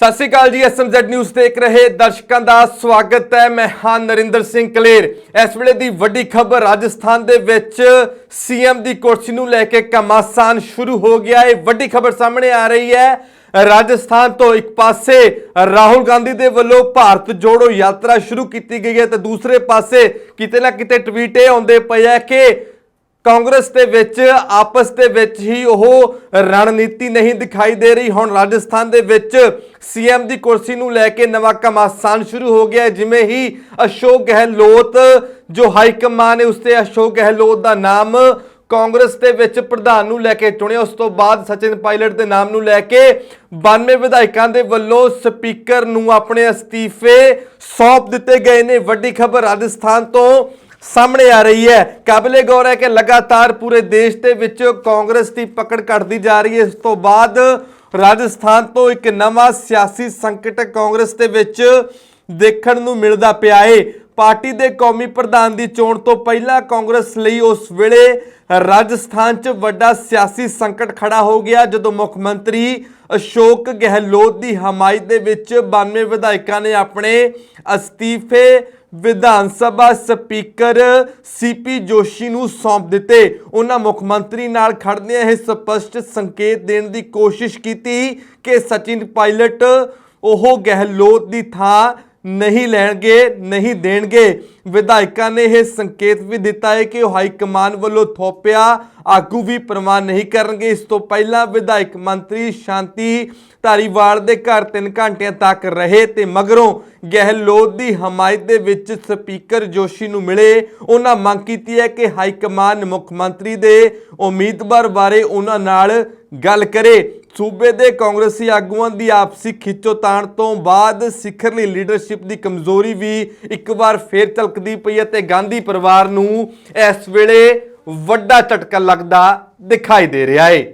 ਸਤਿ ਸ਼੍ਰੀ ਅਕਾਲ ਜੀ SMZ news ਦੇਖ ਰਹੇ ਦਰਸ਼ਕਾਂ ਦਾ ਸਵਾਗਤ ਹੈ। ਮੈਂ ਹਾਂ ਨਰਿੰਦਰ ਸਿੰਘ ਕਲੇਰ। ਇਸ ਵੇਲੇ ਦੀ ਵੱਡੀ ਖਬਰ ਰਾਜਸਥਾਨ ਦੇ ਵਿੱਚ ਸੀਐਮ ਦੀ ਕੁਰਸੀ ਨੂੰ ਲੈ ਕੇ ਕਮਾਸਾਨ ਸ਼ੁਰੂ ਹੋ ਗਿਆ। ਇਹ ਵੱਡੀ ਖਬਰ ਸਾਹਮਣੇ ਆ ਰਹੀ ਹੈ। ਰਾਜਸਥਾਨ ਤੋਂ ਇੱਕ ਪਾਸੇ ਰਾਹੁਲ ਗਾਂਧੀ ਦੇ ਵੱਲੋਂ ਭਾਰਤ ਜੋੜੋ ਯਾਤਰਾ ਸ਼ੁਰੂ ਕੀਤੀ ਗਈ ਹੈ ਤੇ ਦੂਸਰੇ ਪਾਸੇ ਕਿਤੇ ਨਾ ਕਿਤੇ ਟਵੀਟ ਇਹ ਆਉਂਦੇ ਪਏ ਆ ਕਿ ਕਾਂਗਰਸ ਦੇ ਵਿੱਚ, ਆਪਸ ਦੇ ਵਿੱਚ ਹੀ ਉਹ ਰਣਨੀਤੀ ਨਹੀਂ ਦਿਖਾਈ ਦੇ ਰਹੀ। ਹੁਣ ਰਾਜਸਥਾਨ ਦੇ ਵਿੱਚ ਸੀਐਮ ਦੀ ਕੁਰਸੀ ਨੂੰ ਲੈ ਕੇ ਨਵਾਂ ਕਮਾਸਾਨ ਸ਼ੁਰੂ ਹੋ ਗਿਆ ਜਿਵੇਂ ਹੀ ਅਸ਼ੋਕ ਗਹਿਲੋਤ, ਜੋ ਹਾਈ ਕਮਾਨ ਹੈ ਉਸ ਤੇ ਅਸ਼ੋਕ ਗਹਿਲੋਤ ਦਾ ਨਾਮ ਕਾਂਗਰਸ ਦੇ ਵਿੱਚ ਪ੍ਰਧਾਨ ਨੂੰ ਲੈ ਕੇ ਚੁਣਿਆ। ਉਸ ਤੋਂ ਬਾਅਦ ਸਚਿਨ ਪਾਇਲਟ ਦੇ ਨਾਮ ਨੂੰ ਲੈ ਕੇ 92 ਵਿਧਾਇਕਾਂ ਦੇ ਵੱਲੋਂ ਸਪੀਕਰ ਨੂੰ ਆਪਣੇ ਅਸਤੀਫੇ ਸੌਂਪ ਦਿੱਤੇ ਗਏ ਨੇ। ਵੱਡੀ ਖਬਰ ਰਾਜਸਥਾਨ ਤੋਂ ਸਾਹਮਣੇ ਆ ਰਹੀ ਹੈ। ਕਾਬਲੇ ਗੌਰ ਹੈ ਕਿ ਲਗਾਤਾਰ ਪੂਰੇ ਦੇਸ਼ ਦੇ ਵਿੱਚ ਕਾਂਗਰਸ ਦੀ ਪਕੜ ਘਟਦੀ ਜਾ ਰਹੀ ਹੈ। ਇਸ ਤੋਂ ਬਾਅਦ ਰਾਜਸਥਾਨ ਤੋਂ ਇੱਕ ਨਵਾਂ ਸਿਆਸੀ ਸੰਕਟ ਕਾਂਗਰਸ ਦੇ ਵਿੱਚ ਦੇਖਣ ਨੂੰ ਮਿਲਦਾ ਪਿਆ ਏ ਪਾਰਟੀ ਦੇ ਕੌਮੀ ਪ੍ਰਧਾਨ ਦੀ ਚੋਣ ਤੋਂ ਪਹਿਲਾਂ ਕਾਂਗਰਸ ਲਈ ਉਸ ਵੇਲੇ ਰਾਜਸਥਾਨ 'ਚ ਵੱਡਾ ਸਿਆਸੀ ਸੰਕਟ ਖੜਾ ਹੋ ਗਿਆ, ਜਦੋਂ ਮੁੱਖ ਮੰਤਰੀ ਅਸ਼ੋਕ ਗਹਿਲੋਤ ਦੀ ਹਮਾਇਤ ਦੇ ਵਿੱਚ 92 ਵਿਧਾਇਕਾਂ ਨੇ ਆਪਣੇ ਅਸਤੀਫੇ ਵਿਧਾਨ ਸਭਾ ਸਪੀਕਰ ਸੀਪੀ ਜੋਸ਼ੀ ਨੂੰ ਸੌਂਪ ਦਿੱਤੇ। ਉਹਨਾਂ ਮੁੱਖ ਮੰਤਰੀ ਨਾਲ ਖੜਦਿਆਂ ਇਹ ਸਪਸ਼ਟ ਸੰਕੇਤ ਦੇਣ ਦੀ ਕੋਸ਼ਿਸ਼ ਕੀਤੀ ਕਿ ਸਚਿਨ ਪਾਇਲਟ, ਉਹ ਗਹਿਲੋਤ ਦੀ ਥਾਂ ਨਹੀਂ ਲੈਣਗੇ, ਨਹੀਂ ਦੇਣਗੇ। ਵਿਧਾਇਕਾਂ ਨੇ ਇਹ ਸੰਕੇਤ ਵੀ ਦਿੱਤਾ ਹੈ ਕਿ ਉਹ ਹਾਈ ਕਮਾਨ ਵੱਲੋਂ ਥੋਪਿਆ, ਆਗੂ ਵੀ ਪ੍ਰਵਾਨ ਨਹੀਂ ਕਰਨਗੇ। ਇਸ ਤੋਂ ਪਹਿਲਾਂ ਵਿਧਾਇਕ ਮੰਤਰੀ ਸ਼ਾਂਤੀ ਧਾਰੀਵਾਲ ਦੇ ਘਰ 3 ਘੰਟਿਆਂ ਤੱਕ ਰਹੇ ਤੇ ਮਗਰੋਂ ਗਹਿਲੋਤ ਦੀ ਹਮਾਇਤ ਦੇ ਵਿੱਚ ਸਪੀਕਰ ਜੋਸ਼ੀ ਨੂੰ ਮਿਲੇ। ਉਹਨਾਂ ਮੰਗ ਕੀਤੀ ਹੈ ਕਿ ਹਾਈ ਕਮਾਨ ਮੁੱਖ ਮੰਤਰੀ ਦੇ ਉਮੀਦਵਾਰ ਬਾਰੇ ਉਹਨਾਂ ਨਾਲ ਗੱਲ ਕਰੇ। ਸੂਬੇ ਦੇ ਕਾਂਗਰਸੀ ਆਗੂਆਂ ਦੀ ਆਪਸੀ ਖਿੱਚੋਤਾਣ ਤੋਂ ਬਾਅਦ ਸਿਖਰਲੀ ਲੀਡਰਸ਼ਿਪ ਦੀ ਕਮਜ਼ੋਰੀ ਵੀ ਇੱਕ ਵਾਰ ਫੇਰ ਝਲਕਦੀ ਪਈ ਹੈ ਤੇ ਗਾਂਧੀ ਪਰਿਵਾਰ ਨੂੰ ਇਸ ਵੇਲੇ ਵੱਡਾ ਝਟਕਾ ਲੱਗਦਾ ਦਿਖਾਈ ਦੇ ਰਿਹਾ ਹੈ